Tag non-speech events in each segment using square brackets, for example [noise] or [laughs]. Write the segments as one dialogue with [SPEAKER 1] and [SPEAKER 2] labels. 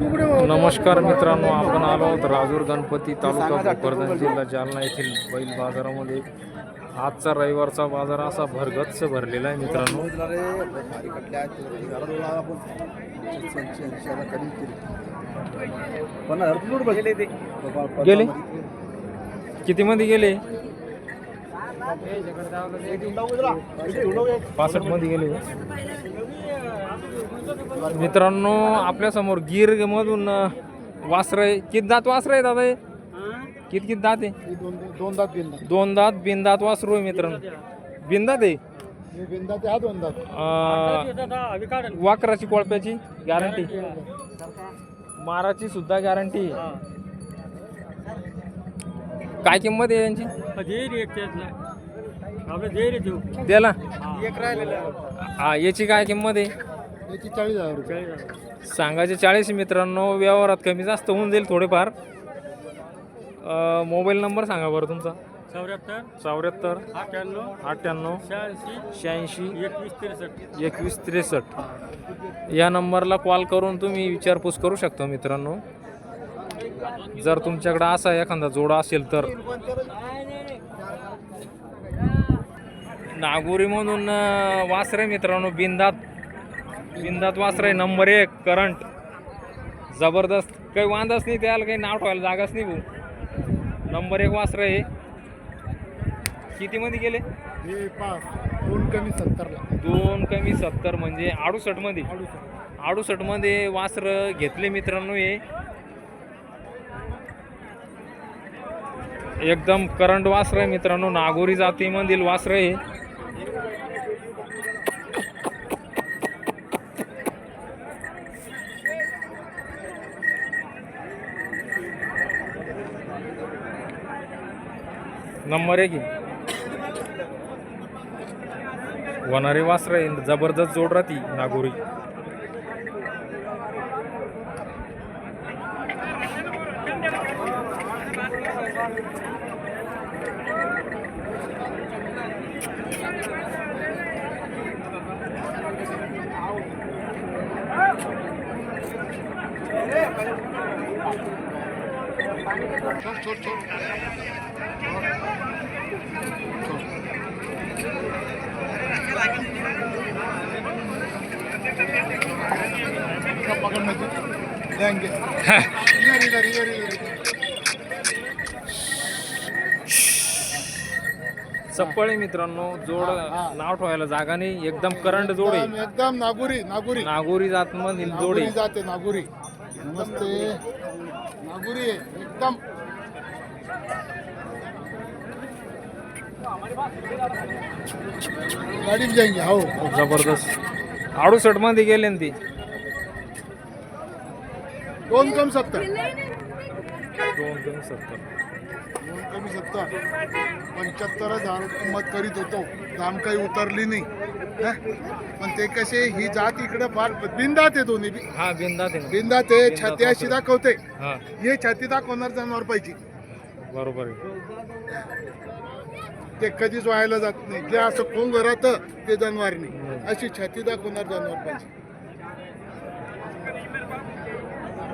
[SPEAKER 1] नमस्कार मित्रांनो आपण आलो आहोत राजूर गणपती तालुका भोकरदन जिल्हा जालना येथील बैल बाजारामध्ये. आजचा रविवारचा बाजार असा भरगच्च भरलेला आहे मित्रांनो. गेले? किती मध्ये गेले? पासष्टमध्ये गेले मित्रांनो आपल्यासमोर गिर मधून वासर आहे. किती दात वासर आहे दादा हे? किती किती दात आहे?
[SPEAKER 2] दोन दात बिंदा
[SPEAKER 1] दोन दात बिनदात वासरू आहे मित्रांनो. बिनदात आहे?
[SPEAKER 2] बिंदा ते दोन दात.
[SPEAKER 1] अं, वाकराची कोळप्याची गॅरंटी. माराची सुद्धा गॅरंटी काय किंमत आहे यांची?
[SPEAKER 2] राहिलेला
[SPEAKER 1] हा याची काय किंमत आहे?
[SPEAKER 2] याची चाळीस हजार रुपये.
[SPEAKER 1] सांगायचे चाळीस मित्रांनो व्यवहारात कमी जास्त होऊन जाईल थोडेफार. अं, मोबाईल नंबर सांगा बरं तुमचा.
[SPEAKER 3] चौऱ्याहत्तर.
[SPEAKER 1] चौऱ्याहत्तर.
[SPEAKER 3] अठ्ठ्याण्णव.
[SPEAKER 1] अठ्ठ्याण्णव.
[SPEAKER 3] शहाऐंशी.
[SPEAKER 1] शहाऐंशी.
[SPEAKER 3] एकवीस त्रेसष्ट.
[SPEAKER 1] एकवीस त्रेसष्ट. या नंबरला कॉल करून तुम्ही विचारपूस करू शकता मित्रांनो. जर तुमच्याकडे असा एखादा जोडा असेल तर. नागोरी म्हणून वासरे मित्रांनो बिंदात बिंदात वासरे नंबर एक करंट. जबरदस्त. काही वांदाच नाही त्याला काही नाव ठेवायला जागाच नाही भाऊ. नंबर एक वासर आहे कितीमध्ये गेले?
[SPEAKER 2] हे पाच. दोन कमी सत्तरला.
[SPEAKER 1] दोन कमी सत्तर म्हणजे अडुसष्टमध्ये
[SPEAKER 2] अडुसष्ट.
[SPEAKER 1] अडुसष्टमध्ये वासर घेतले मित्रांनो हे. एकदम करंट वासर आहे मित्रांनो. नागोरी जातीमधील वासर आहे नंबर एक वनारे वासर आहे जबरदस्त जोड राहती नागोरी.
[SPEAKER 2] पकडण्याची लेंगे इधर [laughs]
[SPEAKER 1] चप्पळ मित्रांनो जोड नाव ठेवायला जागा नाही एकदम करंट जोड
[SPEAKER 2] एकदम
[SPEAKER 1] आहे.
[SPEAKER 2] एकदम नागुरी नागुरी.
[SPEAKER 1] नागोरी जातमधील जोड
[SPEAKER 2] नागुरी
[SPEAKER 1] आहे
[SPEAKER 2] जाते नागुरी. नमस्ते नागुरी आहे गाडीत जाएंगे हो.
[SPEAKER 1] जबरदस्त. अडुसष्टमध्ये गेले ती.
[SPEAKER 2] दोन कम सत्तर.
[SPEAKER 1] दोन दोन सत्तर.
[SPEAKER 2] दोन कमी सत्तर. पंच्याहत्तर हजार किंमत करीत होतो. दाम काही उतरली नाही? पण ते कसे ही जात इकडे फार बिंदात आहे दोन्ही बी.
[SPEAKER 1] हा बिंदात आहे
[SPEAKER 2] बिंदात आहे छाती अशी दाखवते.
[SPEAKER 1] हा.
[SPEAKER 2] हे छाती दाखवणार जनावर पाहिजे
[SPEAKER 1] बरोबर आहे.
[SPEAKER 2] ते कधीच व्हायला जात नाही. जे असं कोंग राहतं ते जनावर नाही अशी छाती दाखवणार जनावर पाहिजे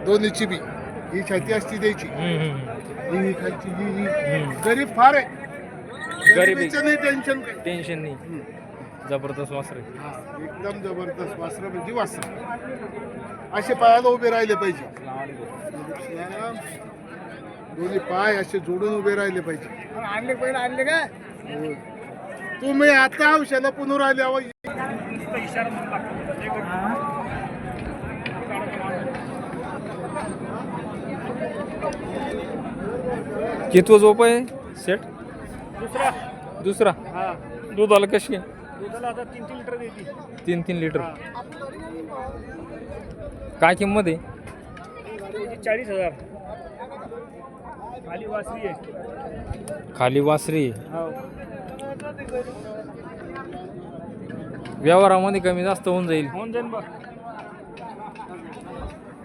[SPEAKER 2] दोन्हीची बी ही छाती असती द्यायची. ही ही खालची ही ही. गरीब फार आहे.
[SPEAKER 1] गरीब. आहे.
[SPEAKER 2] गरिबीचं नाही टेन्शन काही.
[SPEAKER 1] टेन्शन नाही. जबरदस्त वासर
[SPEAKER 2] एकदम जबरदस्त वासर म्हणजे वासर. असे पायाला उभे राहिले पाहिजे. दोन्ही पाय असे जोडून उभे राहिले पाहिजे. आणले पहिले आणले का तुम्ही आता औषधाला पुनर आल्यावर
[SPEAKER 1] कितवं झोप आहे? सेट?
[SPEAKER 3] दुसरा.
[SPEAKER 1] दुसरा?
[SPEAKER 3] हा.
[SPEAKER 1] दुधाला कशी आहे?
[SPEAKER 3] दुधाला आता तीन तीन लिटर देते.
[SPEAKER 1] तीन तीन लिटर. काय किंमत आहे?
[SPEAKER 3] चाळीस हजार. खाली वासरी आहे.
[SPEAKER 1] खाली वासरी
[SPEAKER 3] हो.
[SPEAKER 1] व्यवहारामध्ये कमी जास्त होऊन जाईल.
[SPEAKER 3] होऊन जाईन बघ.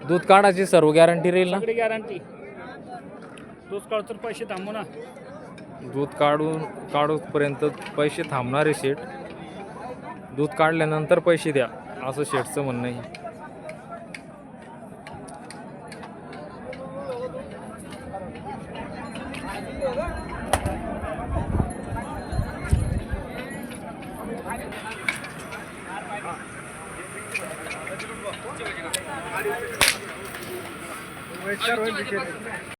[SPEAKER 1] दूध काढायची सर्व गॅरंटी राहील ना?
[SPEAKER 3] गॅरंटी दूध काढतो पैसे थांबू ना.
[SPEAKER 1] दूध काढून काढूपर्यंत पैसे थांबणारे शेट दूध काढल्यानंतर पैसे द्या असं शेटचं म्हणणं आहे. 哎，对对对。